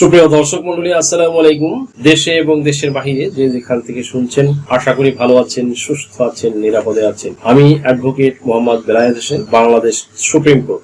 সুপ্রিয় দর্শক মন্ডলী, আসসালামু আলাইকুম। দেশে এবং দেশের বাহিরে যে যেখান থেকে শুনছেন, আশা করি ভালো আছেন, সুস্থ আছেন, নিরাপদে আছেন। আমি advocate Mohammad Belayet Hossain, Bangladesh supreme court.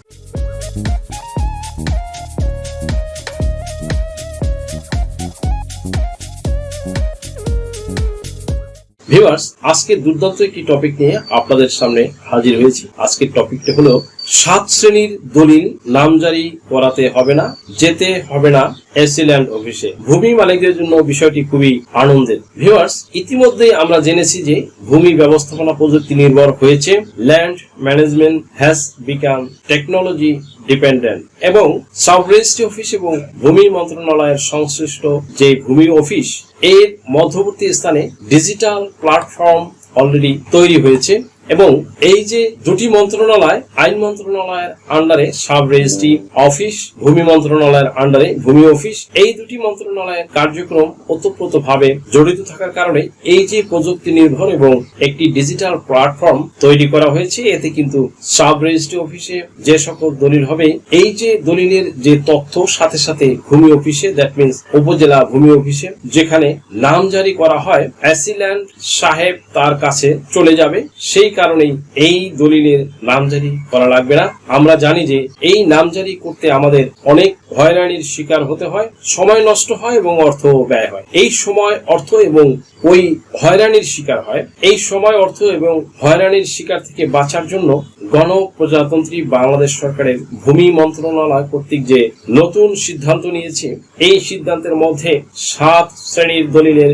Viewers আজকে দুর্দান্ত একটি টপিক নিয়ে আপনাদের সামনে হাজির হয়েছি। আজকের টপিকটা হলো সাত শ্রেণির দলিল নামজারি করাতে হবে না, যেতে হবে না এসিল্যান্ড অফিসে। ভূমি মালিকদের জন্য বিষয়টি খুবই আনন্দের। ভিউয়ার্স, ইতিমধ্যেই আমরা জেনেছি যে ভূমি ব্যবস্থাপনা প্রযুক্তি নির্ভর হয়েছে, land management has become technology dependent এবং সাব রেজিস্ট্রি অফিস এবং ভূমি মন্ত্রণালয়ের সংশ্লিষ্ট যে ভূমি অফিস, এর মধ্যবর্তী স্থানে ডিজিটাল প্ল্যাটফর্ম অলরেডি তৈরি হয়েছে। এবং এই যে দুটি মন্ত্রণালয়, আইন মন্ত্রণালয়ের আন্ডারে সাব রেজিস্ট্রি অফিস, ভূমি মন্ত্রণালয়ের আন্ডারে ভূমি অফিস, এই দুটি মন্ত্রণালয়ের কার্যক্রম ওতপ্রোতভাবে জড়িত থাকার কারণে এই যে প্রযুক্তি নির্ভর এবং একটি ডিজিটাল প্ল্যাটফর্ম তৈরি করা হয়েছে, এতে কিন্তু সাব রেজিস্ট্রি অফিসে যে সকল দলিল হবে, এই যে দলিলের যে তথ্য সাথে সাথে ভূমি অফিসে দ্যাট মিনস উপজেলা ভূমি অফিসে, যেখানে নাম জারি করা হয়, অ্যাসিল্যান্ড সাহেব তার কাছে চলে যাবে, সেই কারণেই এই দলিলের নামজারি করা লাগবে না। আমরা জানি যে এই নামজারি করতে আমাদের অনেক হয়রানির শিকার হতে হয়, সময় নষ্ট হয় এবং অর্থ ব্যয় হয়। এই সময় অর্থ এবং ওই হয়রানির শিকার হয়। এই সময় অর্থ এবং হয়রানির শিকার থেকে বাঁচার জন্য গণপ্রজাতন্ত্রী বাংলাদেশ সরকারের ভূমি মন্ত্রণালয় কর্তৃক যে নতুন সিদ্ধান্ত নিয়েছে, এই সিদ্ধান্তের মধ্যে সাত শ্রেণির দলিলের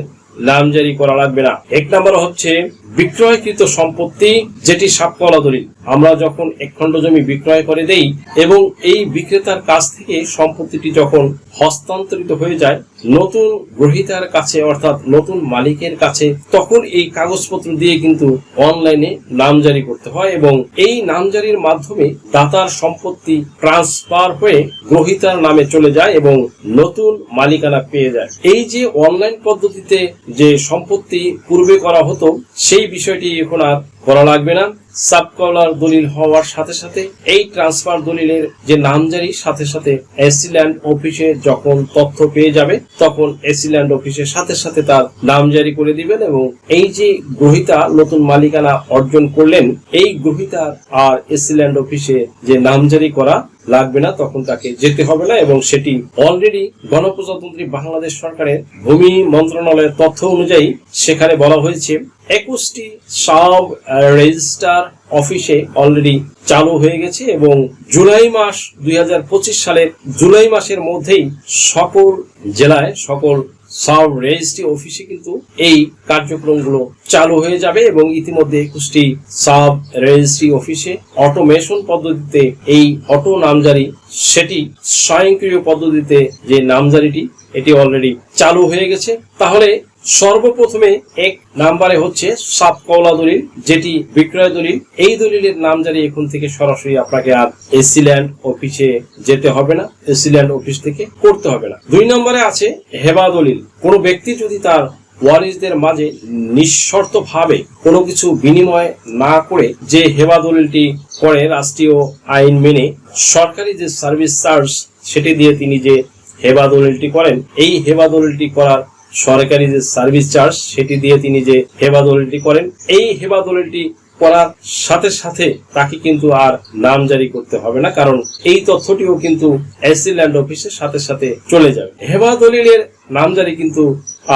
নামজারি করা লাগবে না। এক নম্বর হচ্ছে বিক্রয়কৃত সম্পত্তি যেটি সাপকলা দলিল আমরা যখন একখণ্ড জমি বিক্রয় করে দেই এবং এই বিক্রেতার কাছ থেকে সম্পত্তিটি যখন হস্তান্তরিত হয়ে যায়, নতুন গ্রহিতার কাছে অর্থাৎ নতুন মালিকের কাছে, তখন এই কাগজপত্র দিয়ে কিন্তু অনলাইনে নামজারি করতে হয় এবং এই নামজারির মাধ্যমে দাতার সম্পত্তি ট্রান্সফার হয়ে গ্রহিতার নামে চলে যায় এবং নতুন মালিকানা পেয়ে যায়। এই যে অনলাইন পদ্ধতিতে যে সম্পত্তি পূর্বে করা হতো, সেই বিষয়টি এখন আর করা লাগবে না। সাবকলার দলিল হওয়ার সাথে সাথে এই ট্রান্সফার দলিলের যে নামজারি, সাথে সাথে এসিল্যান্ড অফিসে যখন তথ্য পেয়ে যাবে, তখন এসিল্যান্ড অফিসের সাথে সাথে তার নামজারি করে দিবেন এবং এই যে গ্রহিতা নতুন মালিকানা অর্জন করলেন, এই গ্রহিতার আর এসিল্যান্ড অফিসে যে নামজারি করা লাগবে না, তখন তাকে যেতে হবে না এবং সেটি অলরেডি গণপ্রজাতন্ত্রী বাংলাদেশ সরকারের ভূমি মন্ত্রণালয়ের তথ্য অনুযায়ী সেখানে বলা হয়েছে। একুশটি সাব রেজিস্টার অফিসে অলরেডি চালু হয়ে গেছে এবং জুলাই মাস দুই হাজার পঁচিশ সালের জুলাই মাসের মধ্যেই সকল জেলায় সকল সাব রেজিস্ট্রি অফিসে কিন্তু এই কার্যক্রমগুলো চালু হয়ে যাবে এবং ইতিমধ্যে একুশটি সাব রেজিস্ট্রি অফিসে অটোমেশন পদ্ধতিতে এই অটো নামজারি, সেটি স্বয়ংক্রিয় পদ্ধতিতে যে নামজারিটি, এটি অলরেডি চালু হয়ে গেছে। তাহলে সর্বপ্রথমে এক নাম্বারে হচ্ছে সাত কওলা দলিল, যেটি বিক্রয় দলিল। এই দলিলের নাম নামজারি এখন থেকে সরাসরি আপনাকে আর এসিল্যান্ড অফিসে যেতে হবে না, এসিল্যান্ড অফিস থেকে করতে হবে না। দুই নম্বরে আছে হেবা দলিল। কোনো ব্যক্তি যদি তার ওয়ারিসদের মাঝে নিঃশর্ত ভাবে কোনো কিছু বিনিময় না করে যে হেবা দলিলটি করে রাষ্ট্রীয় আইন মেনে, সরকারি যে সার্ভিস চার্জ, সেটি দিয়ে তিনি যে হেবা দলিলটি করেন, এই হেবা দলিলটি করার সরকারি যে সার্ভিস চার্জ, সেটি দিয়ে তিনি যে হেবা দলিলটি করেন, এই হেবা দলিলটি করার সাথে সাথে তাকে কিন্তু আর নাম জারি করতে হবে না, কারণ এই তথ্যটিও কিন্তু এসিল্যান্ড অফিসের সাথে সাথে চলে যাবে। হেবা দলিলের নামজারি কিন্তু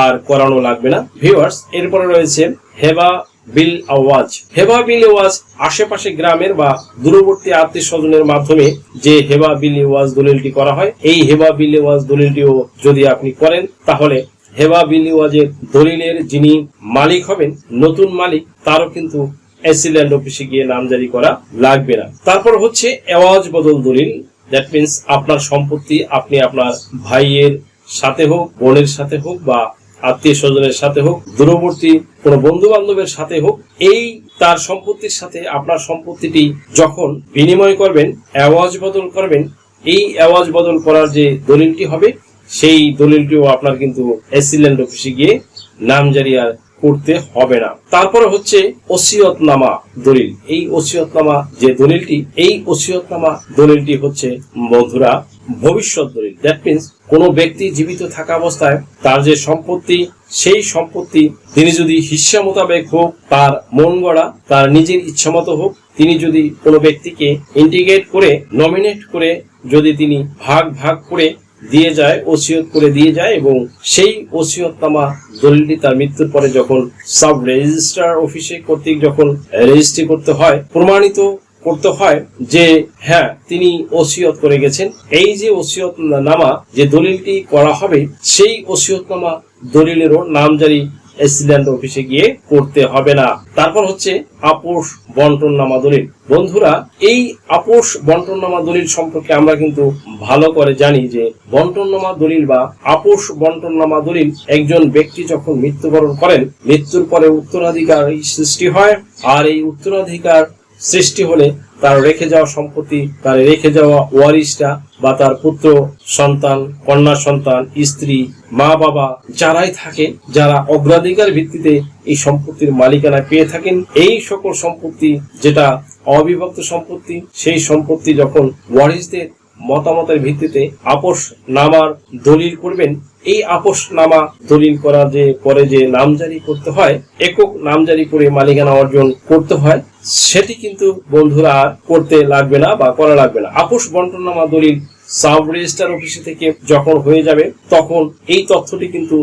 আর করানো লাগবে না। ভিউয়ার্স, এরপরে রয়েছে হেবা বিল আওয়াজ। হেবা বিল আওয়াজ আশেপাশে গ্রামের বা দূরবর্তী আত্মীয় স্বজনের মাধ্যমে যে হেবা বিল আওয়াজ দলিলটি করা হয়, এই হেবা বিল আওয়াজ দলিলটিও যদি আপনি করেন, তাহলে হেবা বিল আওয়াজের দলিলের যিনি মালিক হবেন, নতুন মালিক, তারও কিন্তু এসিল্যান্ড অফিসে গিয়ে নামজারি করা লাগবে না। তারপর হচ্ছে আওয়াজ বদল দলিল। দ্যাট মিনস আপনার সম্পত্তি আপনি আপনার ভাইয়ের সাথে হোক, বোনের সাথে হোক বা আত্মীয় স্বজনের সাথে হোক, দূরবর্তী কোনো বন্ধু বান্ধবের সাথে হোক, এই তার সম্পত্তির সাথে আপনার সম্পত্তিটি যখন বিনিময় করবেন আওয়াজ বদল করবেন, এই আওয়াজ বদল করার যে দলিলটি হবে সেই দলিলটিও আপনার কিন্তু এসিল্যান্ড অফিসে গিয়ে নামজারি আর করতে হবে না। তারপরে হচ্ছে ওসিয়তনামা দলিল। এই ওসিয়তনামা যে দলিলটি, এই ওসিয়তনামা দলিলটি হচ্ছে বন্ধুরা ভবিষ্যৎ দলিল। দ্যাট মিন্স কোনো ব্যক্তি জীবিত থাকা অবস্থায় তার যে সম্পত্তি, সেই সম্পত্তি তিনি যদি হিস্সা মোতাবেক হোক, তার মন গড়া, তার নিজের ইচ্ছা মতো হোক, তিনি যদি কোনো ব্যক্তিকে ইন্টিগ্রেট করে নমিনেট করে যদি তিনি ভাগ ভাগ করে দিয়ে যায়, ওসিয়ত করে দিয়ে যায় এবং সেই ওসিয়তনামা দলিলটি তার মৃত্যুর পরে যখন সাব রেজিস্ট্রার অফিসে কর্তৃক যখন রেজিস্ট্রি করতে হয়, প্রমাণিত করতে হয় যে হ্যাঁ তিনি ওসিয়ত করে গেছেন। এই যে ওসিয়ত নামা যে দলিলটি করা হবে, সেই ওসিয়তনামা দলিলেরও নামজারি এসিল্যান্ড অফিসে গিয়ে করতে হবে না। তারপর হচ্ছে আপোষ বন্টন নামা দলিল। বন্ধুরা, এই আপোষ বন্টন নামা দলিল সম্পর্কে আমরা কিন্তু ভালো করে জানি যে বন্টন নামা দলিল বা আপোষ বন্টন নামা দলিল একজন ব্যক্তি যখন মৃত্যুবরণ করেন, মৃত্যুর পরে উত্তরাধিকার সৃষ্টি হয়। আর এই উত্তরাধিকার সৃষ্টি হলে তার রেখে যাওয়া সম্পত্তি, তার রেখে যাওয়া ওয়ারিসটা বা তার পুত্র সন্তান, কন্যা সন্তান, স্ত্রী, মা বাবা যারাই থাকে, যারা অগ্রাধিকার ভিত্তিতে এই সম্পত্তির মালিকানা পেয়ে থাকেন, এই সকল সম্পত্তি যেটা অবিভক্ত সম্পত্তি, সেই সম্পত্তি যখন ওয়ারিসদের মতামতের ভিত্তিতে আপোষ নামার দলিল করবেন এই আপোষ নামা দলিল করা যে, পরে যে নামজারি করতে হয়, একক নামজারি করে মালিকানা অর্জন করতে হয়, সেটি কিন্তু বন্ধুরা আর করতে লাগবে না বা করা লাগবে না। আপোষ বন্টননামা দলিল সাব রেজিস্টার অফিসে থেকে যখন হয়ে যাবে, তখন এই তথ্যটি কিন্তু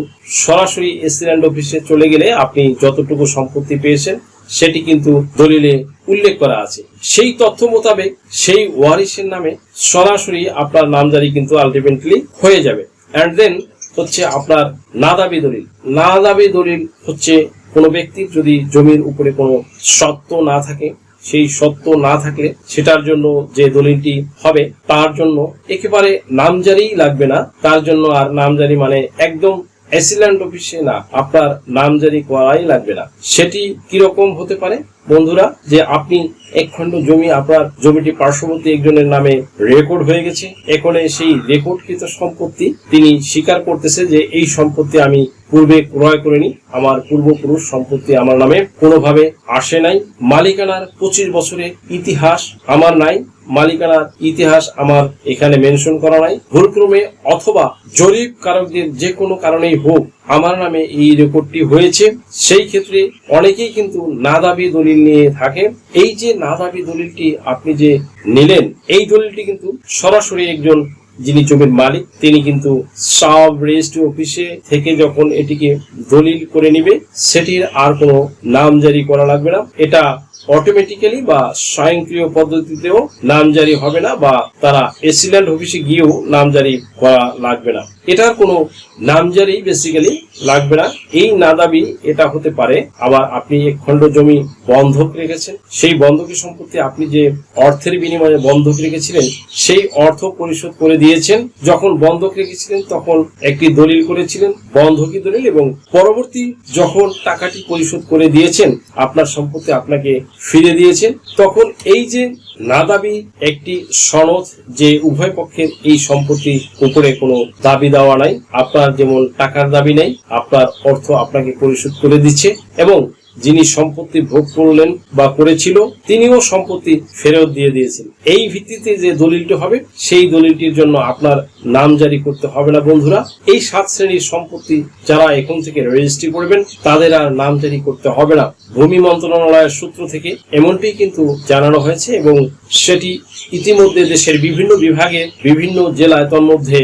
সরাসরি এসিল্যান্ড অফিসে চলে গেলে আপনি যতটুকু সম্পত্তি পেয়েছেন, সেটি কিন্তু দলিলে উল্লেখ করা আছে। সেই তথ্য মোতাবেক সেই ওয়ারিসের নামে সরাসরি আপনার নামজারি কিন্তু আলটিমেটলি হয়ে যাবে। অ্যান্ড দেন হচ্ছে আপনার নাদাবি দলিল। নাদাবি দলিল হচ্ছে কোনো ব্যক্তির যদি জমির উপরে কোনো সত্ত্ব না থাকে, সেই সত্ত্ব না থাকলে সেটার জন্য যে দলিলটি হবে, তার জন্য একেবারে নামজারি লাগবে না। তার জন্য আর নামজারি মানে একদম অ্যাসিল্যান্ড অফিসে না, আপনার নামজারি করাই লাগবে না। সেটি কীরকম হতে পারে? বন্ধুরা, যে আপনি এক খণ্ড জমি, আপনার জমিটি পার্শ্ববর্তী একজনের নামে রেকর্ড হয়ে গেছে। এখানে সেই রেকর্ডকৃত সম্পত্তি তিনি স্বীকার করতেছে যে এই সম্পত্তি আমি পূর্বে ক্রয় করিনি, আমার পূর্বপুরুষ সম্পত্তি আমার নামে কোনোভাবে আসে নাই। মালিকানার পঁচিশ বছরের ইতিহাস আমার নাই, মালিকানার ইতিহাস আমার এখানে মেনশন করা নাই। ভুলক্রমে অথবা জরিপ কারকদের যে কোনো কারণেই হোক আমার নামে এই রেকর্ডটি হয়েছে। সেই ক্ষেত্রে অনেকেই কিন্তু না দাবি দলিল নিয়ে থাকে। এই যে না দাবি দলিলটি আপনি যে নিলেন, এই দলিলটি কিন্তু সরাসরি একজন যিনি জমির মালিক, তিনি কিন্তু সাব রেজিস্ট্রি অফিসে থেকে যখন এটিকে দলিল করে নিবে, সেটির আর কোনো নামজারি করা লাগবে না। এটা অটোমেটিক্যালি বা স্বয়ংক্রিয় পদ্ধতিতেও নাম জারি হবে না বা তারা এসিল্যান্ড অফিসে গিয়েও নাম জারি করা লাগবে না। এটা কোনো নাম জারি বেসিক্যালি লাগবে না। এই নাদাবি এটা হতে পারে। আবার আপনি খণ্ড জমি বন্ধক রেখেছেন, সেই বন্ধকের সম্পত্তি আপনি যে অর্থের বিনিময়ে বন্ধক রেখেছিলেন, সেই অর্থ পরিশোধ করে দিয়েছেন। যখন বন্ধক রেখেছিলেন, তখন একটি দলিল করেছিলেন, বন্ধকি দলিল, এবং পরবর্তী যখন টাকাটি পরিশোধ করে দিয়েছেন, আপনার সম্পত্তি আপনাকে ফিরে দিয়েছেন, তখন এই যে নাদাবি একটি সনদ যে উভয় পক্ষের এই সম্পত্তির উপরে কোনো দাবি দেওয়া নাই। আপনার যেমন টাকার দাবি নেই, আপনার অর্থ আপনাকে পরিশোধ করে দিচ্ছে এবং যিনি সম্পত্তি ভোগ করলেন বা করেছিল, তিনিও সম্পত্তি ফেরত দিয়ে দিয়েছেন। এই ভিত্তিতে যে দলিলটি হবে, সেই দলিলটির জন্য আপনার নাম জারি করতে হবে না, বন্ধুরা। এই সাত শ্রেণির সম্পত্তি যারা এখন থেকে রেজিস্ট্রি করবেন, তাদের আর নাম জারি করতে হবে না। ভূমি মন্ত্রণালয়ের সূত্র থেকে এমনটি কিন্তু জানানো হয়েছে এবং সেটি ইতিমধ্যে দেশের বিভিন্ন বিভাগে বিভিন্ন জেলায় তন্মধ্যে